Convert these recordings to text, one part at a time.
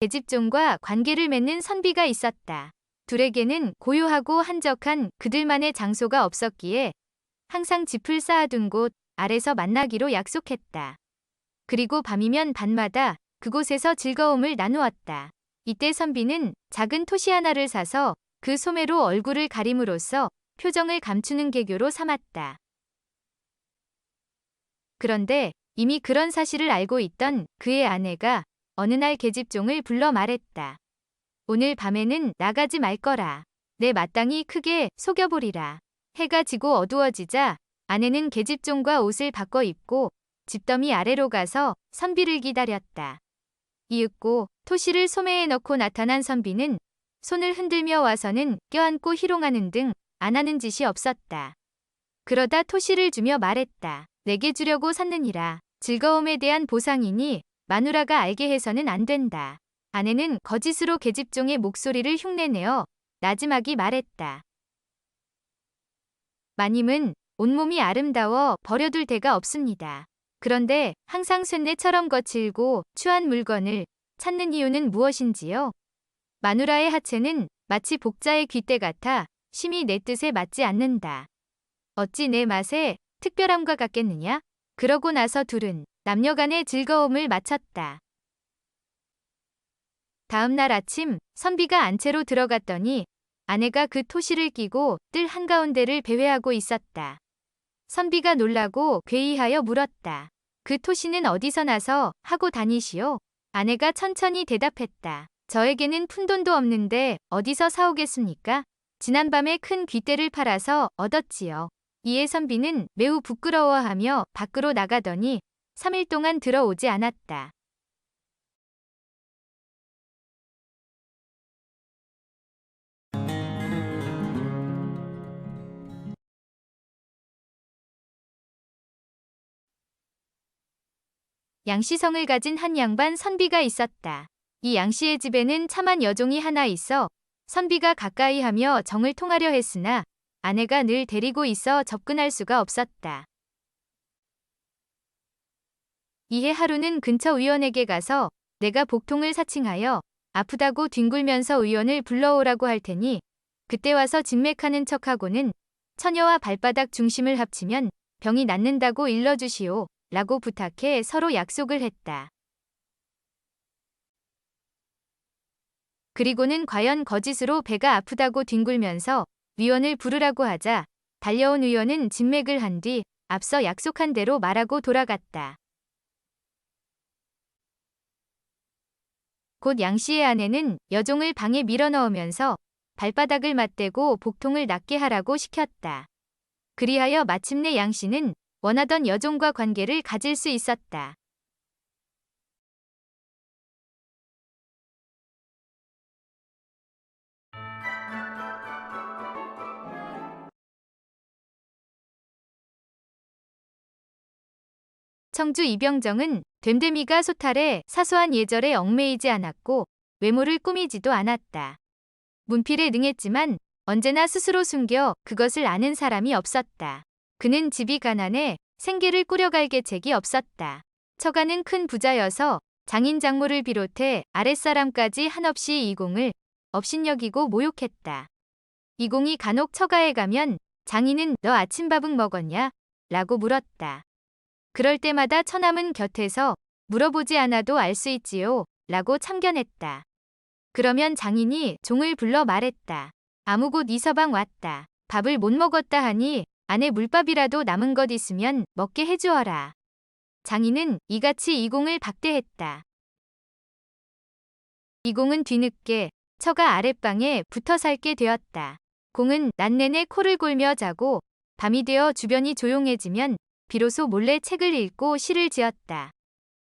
계집종과 관계를 맺는 선비가 있었다. 둘에게는 고요하고 한적한 그들만의 장소가 없었기에 항상 짚을 쌓아둔 곳 아래서 만나기로 약속했다. 그리고 밤이면 밤마다 그곳에서 즐거움을 나누었다. 이때 선비는 작은 토시 하나를 사서 그 소매로 얼굴을 가림으로써 표정을 감추는 개교로 삼았다. 그런데 이미 그런 사실을 알고 있던 그의 아내가 어느 날 계집종을 불러 말했다. 오늘 밤에는 나가지 말 거라. 내 마땅히 크게 속여보리라. 해가 지고 어두워지자 아내는 계집종과 옷을 바꿔 입고 집더미 아래로 가서 선비를 기다렸다. 이윽고 토시를 소매에 넣고 나타난 선비는 손을 흔들며 와서는 껴안고 희롱하는 등 안 하는 짓이 없었다. 그러다 토시를 주며 말했다. 내게 주려고 샀느니라. 즐거움에 대한 보상이니 마누라가 알게 해서는 안 된다. 아내는 거짓으로 계집종의 목소리를 흉내내어 나지막이 말했다. 마님은 온몸이 아름다워 버려둘 데가 없습니다. 그런데 항상 쇳내처럼 거칠고 추한 물건을 찾는 이유는 무엇인지요? 마누라의 하체는 마치 복자의 귓대 같아 심히 내 뜻에 맞지 않는다. 어찌 내 맛에 특별함과 같겠느냐? 그러고 나서 둘은 남녀간의 즐거움을 마쳤다. 다음 날 아침 선비가 안채로 들어갔더니 아내가 그 토시를 끼고 뜰 한가운데를 배회하고 있었다. 선비가 놀라고 괴이하여 물었다. 그 토시는 어디서 나서 하고 다니시오? 아내가 천천히 대답했다. 저에게는 푼돈도 없는데 어디서 사오겠습니까? 지난밤에 큰 귀대를 팔아서 얻었지요. 이에 선비는 매우 부끄러워하며 밖으로 나가더니 3일 동안 들어오지 않았다. 양씨성을 가진 한 양반 선비가 있었다. 이 양씨의 집에는 참한 여종이 하나 있어 선비가 가까이 하며 정을 통하려 했으나 아내가 늘 데리고 있어 접근할 수가 없었다. 이해 하루는 근처 의원에게 가서 내가 복통을 사칭하여 아프다고 뒹굴면서 의원을 불러오라고 할 테니 그때 와서 진맥하는 척하고는 처녀와 발바닥 중심을 합치면 병이 낫는다고 일러주시오. 라고 부탁해 서로 약속을 했다. 그리고는 과연 거짓으로 배가 아프다고 뒹굴면서 위원을 부르라고 하자 달려온 의원은 진맥을 한 뒤 앞서 약속한 대로 말하고 돌아갔다. 곧 양씨의 아내는 여종을 방에 밀어넣으면서 발바닥을 맞대고 복통을 낫게 하라고 시켰다. 그리하여 마침내 양씨는 원하던 여종과 관계를 가질 수 있었다. 청주 이병정은 됨됨이가 소탈해 사소한 예절에 얽매이지 않았고 외모를 꾸미지도 않았다. 문필에 능했지만 언제나 스스로 숨겨 그것을 아는 사람이 없었다. 그는 집이 가난해 생계를 꾸려갈 계책이 없었다. 처가는 큰 부자여서 장인 장모를 비롯해 아랫사람까지 한없이 이공을 업신여기고 모욕했다. 이공이 간혹 처가에 가면 장인은 너 아침밥은 먹었냐? 라고 물었다. 그럴 때마다 처남은 곁에서 물어보지 않아도 알 수 있지요. 라고 참견했다. 그러면 장인이 종을 불러 말했다. 아무 곳 이서방 왔다. 밥을 못 먹었다 하니 안에 물밥이라도 남은 것 있으면 먹게 해주어라. 장인은 이같이 이공을 박대했다. 이공은 뒤늦게 처가 아랫방에 붙어 살게 되었다. 공은 낮 내내 코를 골며 자고 밤이 되어 주변이 조용해지면 비로소 몰래 책을 읽고 시를 지었다.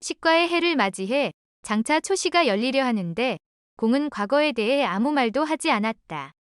식과의 해를 맞이해 장차 초시가 열리려 하는데 공은 과거에 대해 아무 말도 하지 않았다.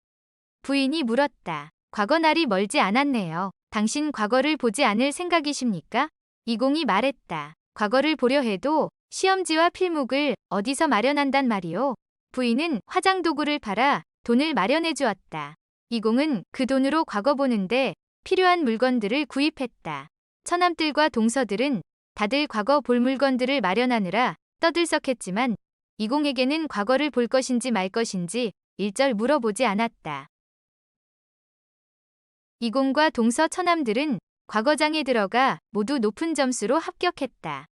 부인이 물었다. 과거 날이 멀지 않았네요. 당신 과거를 보지 않을 생각이십니까? 이공이 말했다. 과거를 보려 해도 시험지와 필목을 어디서 마련한단 말이오. 부인은 화장 도구를 팔아 돈을 마련해 주었다. 이공은 그 돈으로 과거 보는데 필요한 물건들을 구입했다. 처남들과 동서들은 다들 과거 볼 물건들을 마련하느라 떠들썩했지만 이공에게는 과거를 볼 것인지 말 것인지 일절 물어보지 않았다. 이공과 동서 처남들은 과거장에 들어가 모두 높은 점수로 합격했다.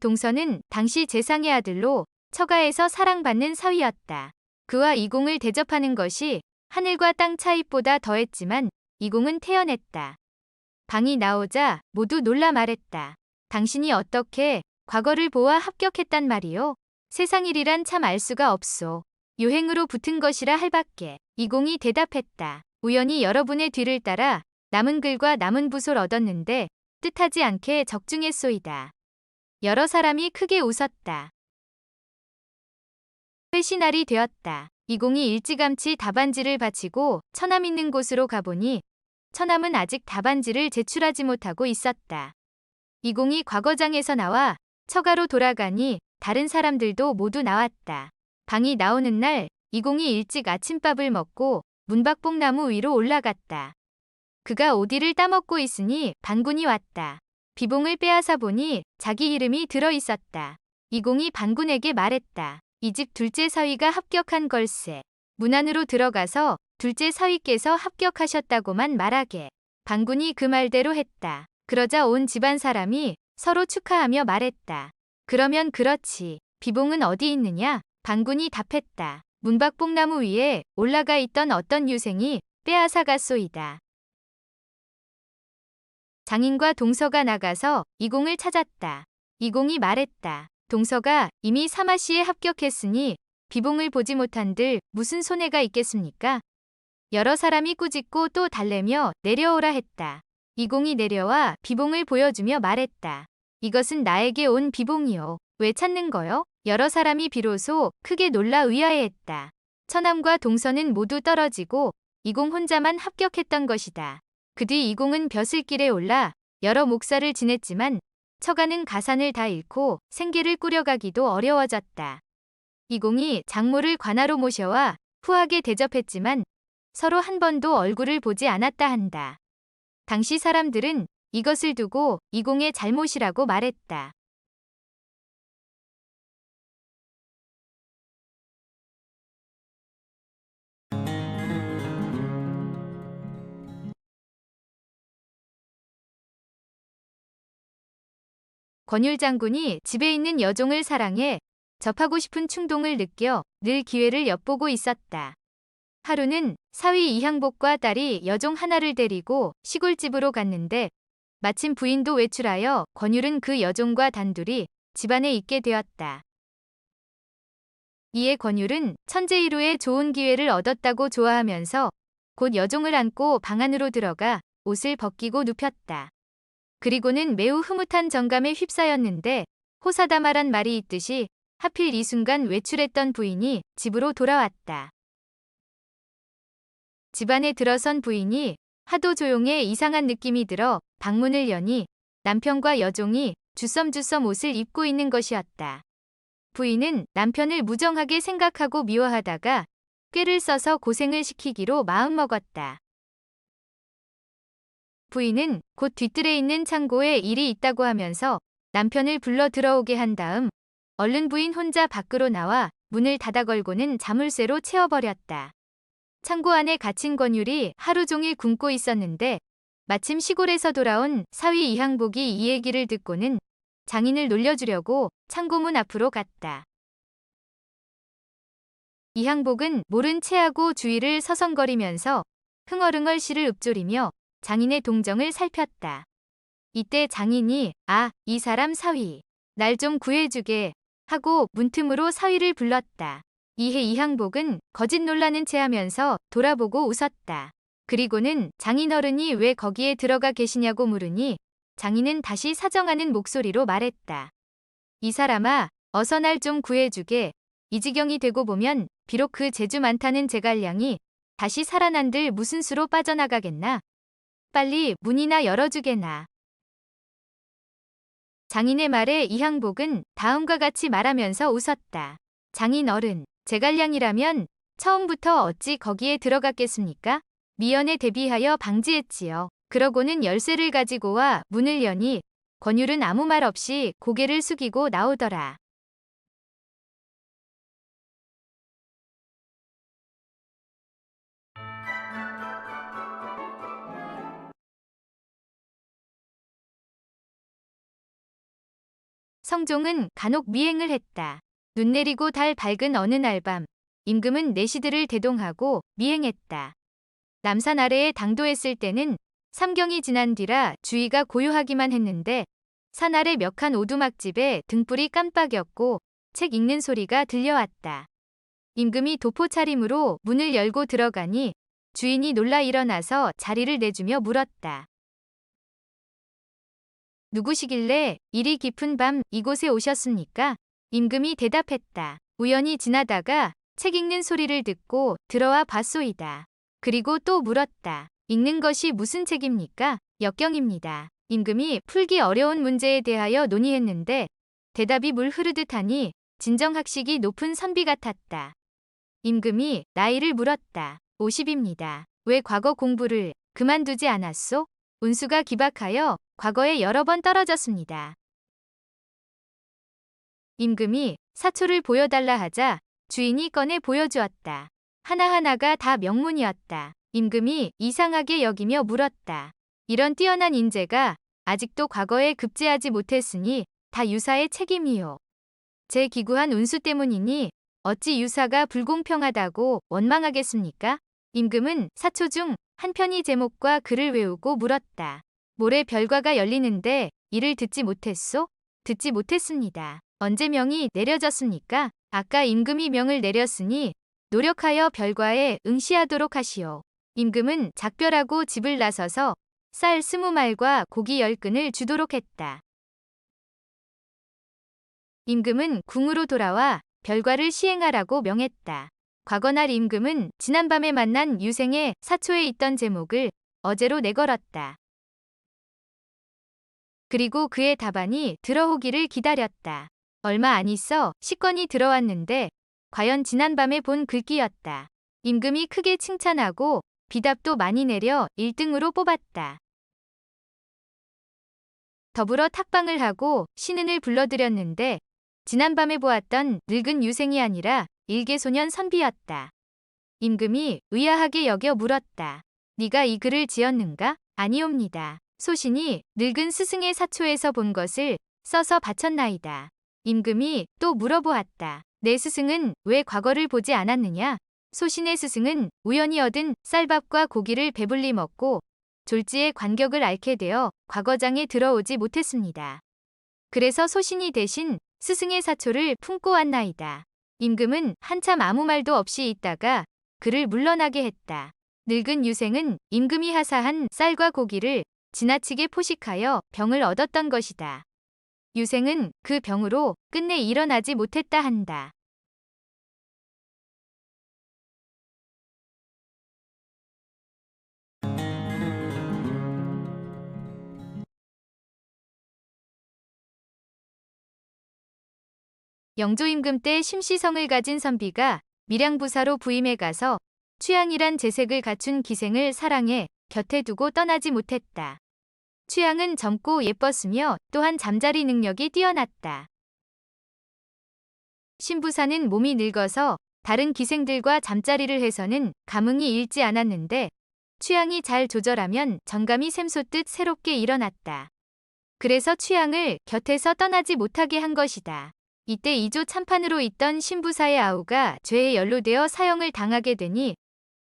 동서는 당시 재상의 아들로 처가에서 사랑받는 사위였다. 그와 이공을 대접하는 것이 하늘과 땅 차이보다 더했지만 이공은 태어냈다. 방이 나오자 모두 놀라 말했다. 당신이 어떻게 과거를 보아 합격했단 말이요? 세상 일이란 참 알 수가 없소. 유행으로 붙은 것이라 할밖에. 이공이 대답했다. 우연히 여러분의 뒤를 따라 남은 글과 남은 붓을 얻었는데 뜻하지 않게 적중했소이다. 여러 사람이 크게 웃었다. 회시날이 되었다. 이공이 일찌감치 답안지를 바치고 처남 있는 곳으로 가보니 처남은 아직 답안지를 제출하지 못하고 있었다. 이공이 과거장에서 나와 처가로 돌아가니 다른 사람들도 모두 나왔다. 방이 나오는 날 이공이 일찍 아침밥을 먹고 문박봉나무 위로 올라갔다. 그가 오디를 따먹고 있으니 반군이 왔다. 비봉을 빼앗아 보니 자기 이름이 들어 있었다. 이공이 반군에게 말했다. 이 집 둘째 사위가 합격한 걸세. 문 안으로 들어가서 둘째 사위께서 합격하셨다고만 말하게. 반군이 그 말대로 했다. 그러자 온 집안 사람이 서로 축하하며 말했다. 그러면 그렇지. 비봉은 어디 있느냐? 반군이 답했다. 문박봉나무 위에 올라가 있던 어떤 유생이 빼앗아 갔소이다. 장인과 동서가 나가서 이공을 찾았다. 이공이 말했다. 동서가 이미 사마시에 합격했으니 비봉을 보지 못한들 무슨 손해가 있겠습니까? 여러 사람이 꾸짖고 또 달래며 내려오라 했다. 이공이 내려와 비봉을 보여주며 말했다. 이것은 나에게 온 비봉이요. 왜 찾는 거요? 여러 사람이 비로소 크게 놀라 의아해했다. 처남과 동서는 모두 떨어지고 이공 혼자만 합격했던 것이다. 그 뒤 이공은 벼슬길에 올라 여러 목사를 지냈지만 처가는 가산을 다 잃고 생계를 꾸려가기도 어려워졌다. 이공이 장모를 관하로 모셔와 후하게 대접했지만 서로 한 번도 얼굴을 보지 않았다 한다. 당시 사람들은 이것을 두고 이공의 잘못이라고 말했다. 권율 장군이 집에 있는 여종을 사랑해 접하고 싶은 충동을 느껴 늘 기회를 엿보고 있었다. 하루는 사위 이향복과 딸이 여종 하나를 데리고 시골집으로 갔는데 마침 부인도 외출하여 권율은 그 여종과 단둘이 집안에 있게 되었다. 이에 권율은 천재이루의 좋은 기회를 얻었다고 좋아하면서 곧 여종을 안고 방 안으로 들어가 옷을 벗기고 눕혔다. 그리고는 매우 흐뭇한 정감에 휩싸였는데 호사다마란 말이 있듯이 하필 이 순간 외출했던 부인이 집으로 돌아왔다. 집안에 들어선 부인이 하도 조용해 이상한 느낌이 들어 방문을 여니 남편과 여종이 주섬주섬 옷을 입고 있는 것이었다. 부인은 남편을 무정하게 생각하고 미워하다가 꾀를 써서 고생을 시키기로 마음먹었다. 부인은 곧 뒤뜰에 있는 창고에 일이 있다고 하면서 남편을 불러 들어오게 한 다음 얼른 부인 혼자 밖으로 나와 문을 닫아 걸고는 자물쇠로 채워버렸다. 창고 안에 갇힌 권율이 하루 종일 굶고 있었는데 마침 시골에서 돌아온 사위 이항복이 이 얘기를 듣고는 장인을 놀려주려고 창고문 앞으로 갔다. 이항복은 모른 체하고 주위를 서성거리면서 흥얼흥얼 실을 읊조리며 장인의 동정을 살폈다. 이때 장인이 아, 이 사람 사위. 날 좀 구해주게 하고 문틈으로 사위를 불렀다. 이해 이항복은 거짓 놀라는 체 하면서 돌아보고 웃었다. 그리고는 장인 어른이 왜 거기에 들어가 계시냐고 물으니 장인은 다시 사정하는 목소리로 말했다. 이 사람아, 어서 날 좀 구해주게. 이 지경이 되고 보면 비록 그 재주 많다는 제갈량이 다시 살아난들 무슨 수로 빠져나가겠나? 빨리 문이나 열어주게나. 장인의 말에 이항복은 다음과 같이 말하면서 웃었다. 장인 어른, 제갈량이라면 처음부터 어찌 거기에 들어갔겠습니까? 미연에 대비하여 방지했지요. 그러고는 열쇠를 가지고 와 문을 여니 권율은 아무 말 없이 고개를 숙이고 나오더라. 성종은 간혹 미행을 했다. 눈 내리고 달 밝은 어느 날 밤, 임금은 내시들을 대동하고 미행했다. 남산 아래에 당도했을 때는 삼경이 지난 뒤라 주위가 고요하기만 했는데 산 아래 멱한 오두막집에 등불이 깜빡였고 책 읽는 소리가 들려왔다. 임금이 도포 차림으로 문을 열고 들어가니 주인이 놀라 일어나서 자리를 내주며 물었다. 누구시길래 이리 깊은 밤 이곳에 오셨습니까? 임금이 대답했다. 우연히 지나다가 책 읽는 소리를 듣고 들어와 봤소이다. 그리고 또 물었다. 읽는 것이 무슨 책입니까? 역경입니다. 임금이 풀기 어려운 문제에 대하여 논의했는데 대답이 물 흐르듯 하니 진정학식이 높은 선비 같았다. 임금이 나이를 물었다. 50입니다. 왜 과거 공부를 그만두지 않았소? 운수가 기박하여 과거에 여러 번 떨어졌습니다. 임금이 사초를 보여달라 하자 주인이 꺼내 보여주었다. 하나하나가 다 명문이었다. 임금이 이상하게 여기며 물었다. 이런 뛰어난 인재가 아직도 과거에 급제하지 못했으니 다 유사의 책임이요. 제 기구한 운수 때문이니 어찌 유사가 불공평하다고 원망하겠습니까? 임금은 사초 중 한 편의 제목과 글을 외우고 물었다. 모레 별과가 열리는데 이를 듣지 못했소? 듣지 못했습니다. 언제 명이 내려졌습니까? 아까 임금이 명을 내렸으니 노력하여 별과에 응시하도록 하시오. 임금은 작별하고 집을 나서서 쌀 스무 말과 고기 열 근을 주도록 했다. 임금은 궁으로 돌아와 별과를 시행하라고 명했다. 과거날 임금은 지난밤에 만난 유생의 사초에 있던 제목을 어제로 내걸었다. 그리고 그의 답안이 들어오기를 기다렸다. 얼마 안 있어 식권이 들어왔는데 과연 지난밤에 본 글귀였다. 임금이 크게 칭찬하고 비답도 많이 내려 1등으로 뽑았다. 더불어 탁방을 하고 신은을 불러들였는데 지난밤에 보았던 늙은 유생이 아니라 일개소년 선비였다. 임금이 의아하게 여겨 물었다. 네가 이 글을 지었는가? 아니옵니다. 소신이 늙은 스승의 사초에서 본 것을 써서 바쳤나이다. 임금이 또 물어보았다. 내 스승은 왜 과거를 보지 않았느냐? 소신의 스승은 우연히 얻은 쌀밥과 고기를 배불리 먹고 졸지의 관격을 앓게 되어 과거장에 들어오지 못했습니다. 그래서 소신이 대신 스승의 사초를 품고 왔나이다. 임금은 한참 아무 말도 없이 있다가 그를 물러나게 했다. 늙은 유생은 임금이 하사한 쌀과 고기를 지나치게 포식하여 병을 얻었던 것이다. 유생은 그 병으로 끝내 일어나지 못했다 한다. 영조임금 때 심시성을 가진 선비가 밀양부사로 부임해 가서 취향이란 재색을 갖춘 기생을 사랑해 곁에 두고 떠나지 못했다. 취향은 젊고 예뻤으며 또한 잠자리 능력이 뛰어났다. 신부사는 몸이 늙어서 다른 기생들과 잠자리를 해서는 감흥이 잃지 않았는데 취향이 잘 조절하면 정감이 샘솟듯 새롭게 일어났다. 그래서 취향을 곁에서 떠나지 못하게 한 것이다. 이때 이조 참판으로 있던 신부사의 아우가 죄에 연루되어 사형을 당하게 되니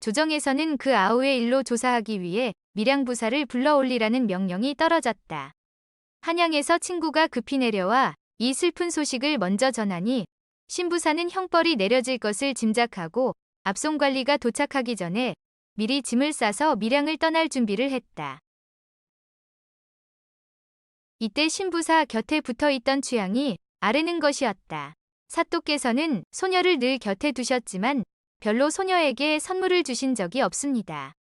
조정에서는 그 아우의 일로 조사하기 위해 밀양 부사를 불러올리라는 명령이 떨어졌다. 한양에서 친구가 급히 내려와 이 슬픈 소식을 먼저 전하니 신부사는 형벌이 내려질 것을 짐작하고 압송관리가 도착하기 전에 미리 짐을 싸서 밀양을 떠날 준비를 했다. 이때 신부사 곁에 붙어 있던 취향이 아르는 것이었다. 사또께서는 소녀를 늘 곁에 두셨지만 별로 소녀에게 선물을 주신 적이 없습니다.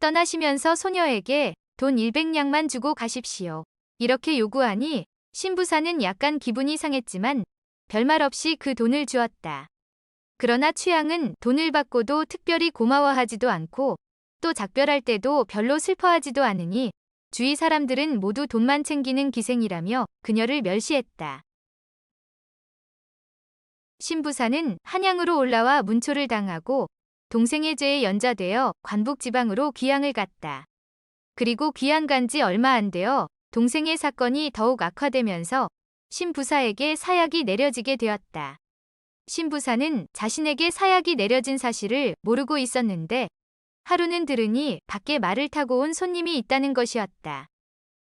떠나시면서 소녀에게 돈 100냥만 주고 가십시오. 이렇게 요구하니 신부사는 약간 기분이 상했지만 별말 없이 그 돈을 주었다. 그러나 취향은 돈을 받고도 특별히 고마워하지도 않고 또 작별할 때도 별로 슬퍼하지도 않으니 주위 사람들은 모두 돈만 챙기는 기생이라며 그녀를 멸시했다. 신부사는 한양으로 올라와 문초를 당하고 동생의 죄에 연좌되어 관북 지방으로 귀양을 갔다. 그리고 귀양 간지 얼마 안 되어 동생의 사건이 더욱 악화되면서 신부사에게 사약이 내려지게 되었다. 신부사는 자신에게 사약이 내려진 사실을 모르고 있었는데 하루는 들으니 밖에 말을 타고 온 손님이 있다는 것이었다.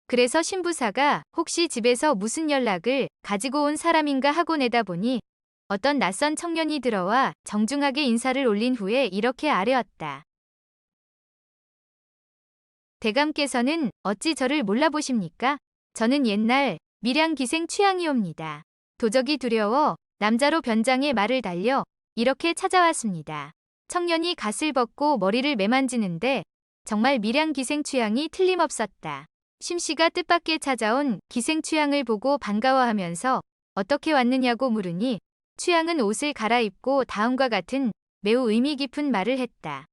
그래서 신부사가 혹시 집에서 무슨 연락을 가지고 온 사람인가 하고 내다보니 어떤 낯선 청년이 들어와 정중하게 인사를 올린 후에 이렇게 아뢰었다. 대감께서는 어찌 저를 몰라보십니까? 저는 옛날 밀양기생 취향이옵니다. 도적이 두려워 남자로 변장해 말을 달려 이렇게 찾아왔습니다. 청년이 갓을 벗고 머리를 매만지는데 정말 밀양기생 취향이 틀림없었다. 심씨가 뜻밖의 찾아온 기생 취향을 보고 반가워하면서 어떻게 왔느냐고 물으니 취향은 옷을 갈아입고 다음과 같은 매우 의미 깊은 말을 했다.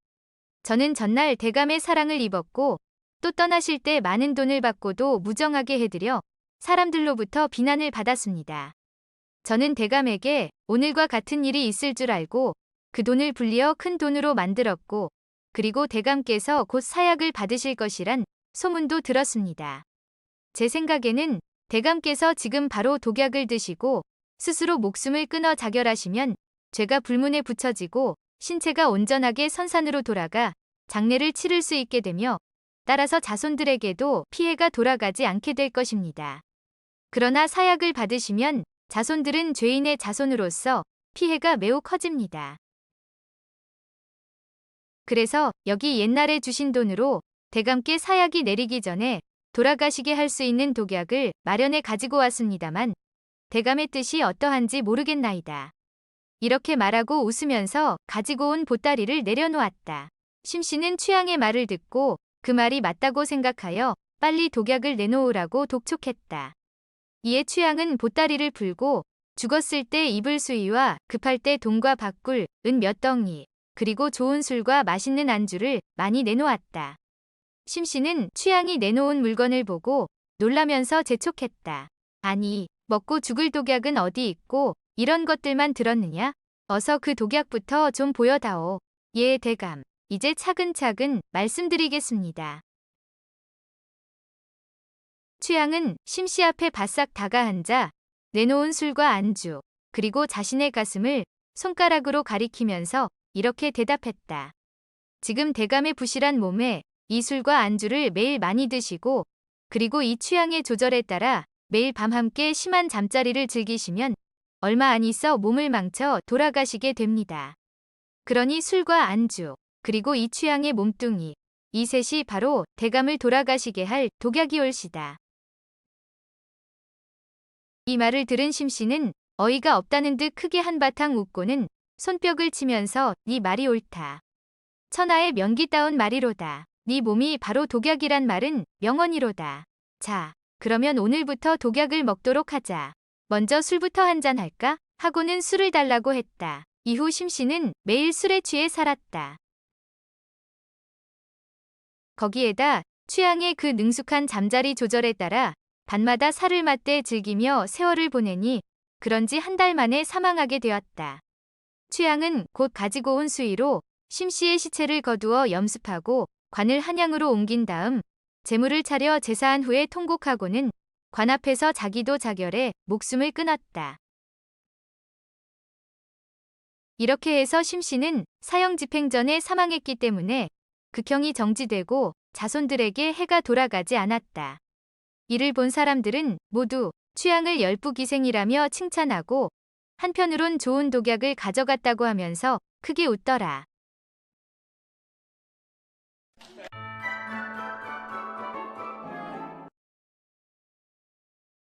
저는 전날 대감의 사랑을 입었고 또 떠나실 때 많은 돈을 받고도 무정하게 해드려 사람들로부터 비난을 받았습니다. 저는 대감에게 오늘과 같은 일이 있을 줄 알고 그 돈을 불리어 큰 돈으로 만들었고 그리고 대감께서 곧 사약을 받으실 것이란 소문도 들었습니다. 제 생각에는 대감께서 지금 바로 독약을 드시고 스스로 목숨을 끊어 자결하시면 죄가 불문에 붙여지고 신체가 온전하게 선산으로 돌아가 장례를 치를 수 있게 되며 따라서 자손들에게도 피해가 돌아가지 않게 될 것입니다. 그러나 사약을 받으시면 자손들은 죄인의 자손으로서 피해가 매우 커집니다. 그래서 여기 옛날에 주신 돈으로 대감께 사약이 내리기 전에 돌아가시게 할 수 있는 독약을 마련해 가지고 왔습니다만 대감의 뜻이 어떠한지 모르겠나이다. 이렇게 말하고 웃으면서 가지고 온 보따리를 내려놓았다. 심씨는 취향의 말을 듣고 그 말이 맞다고 생각하여 빨리 독약을 내놓으라고 독촉했다. 이에 취향은 보따리를 풀고 죽었을 때 입을 수위와 급할 때 돈과 바꿀, 은 몇 덩이, 그리고 좋은 술과 맛있는 안주를 많이 내놓았다. 심씨는 취향이 내놓은 물건을 보고 놀라면서 재촉했다. 아니, 먹고 죽을 독약은 어디 있고 이런 것들만 들었느냐? 어서 그 독약부터 좀 보여다오. 예, 대감. 이제 차근차근 말씀드리겠습니다. 취향은 심씨 앞에 바싹 다가앉아 내놓은 술과 안주, 그리고 자신의 가슴을 손가락으로 가리키면서 이렇게 대답했다. 지금 대감의 부실한 몸에 이 술과 안주를 매일 많이 드시고 그리고 이 취향의 조절에 따라 매일 밤 함께 심한 잠자리를 즐기시면 얼마 안 있어 몸을 망쳐 돌아가시게 됩니다. 그러니 술과 안주, 그리고 이 취향의 몸뚱이, 이 셋이 바로 대감을 돌아가시게 할 독약이 올시다. 이 말을 들은 심씨는 어이가 없다는 듯 크게 한바탕 웃고는 손뼉을 치면서 네 말이 옳다. 천하의 명기다운 말이로다. 네 몸이 바로 독약이란 말은 명언이로다. 자, 그러면 오늘부터 독약을 먹도록 하자. 먼저 술부터 한잔 할까? 하고는 술을 달라고 했다. 이후 심씨는 매일 술에 취해 살았다. 거기에다 취향의 그 능숙한 잠자리 조절에 따라 밤마다 살을 맞대 즐기며 세월을 보내니 그런지 한 달 만에 사망하게 되었다. 취향은 곧 가지고 온 수의로 심씨의 시체를 거두어 염습하고 관을 한양으로 옮긴 다음 재물을 차려 제사한 후에 통곡하고는 관 앞에서 자기도 자결해 목숨을 끊었다. 이렇게 해서 심씨는 사형 집행 전에 사망했기 때문에 극형이 정지되고 자손들에게 해가 돌아가지 않았다. 이를 본 사람들은 모두 취향을 열부기생이라며 칭찬하고 한편으론 좋은 독약을 가져갔다고 하면서 크게 웃더라.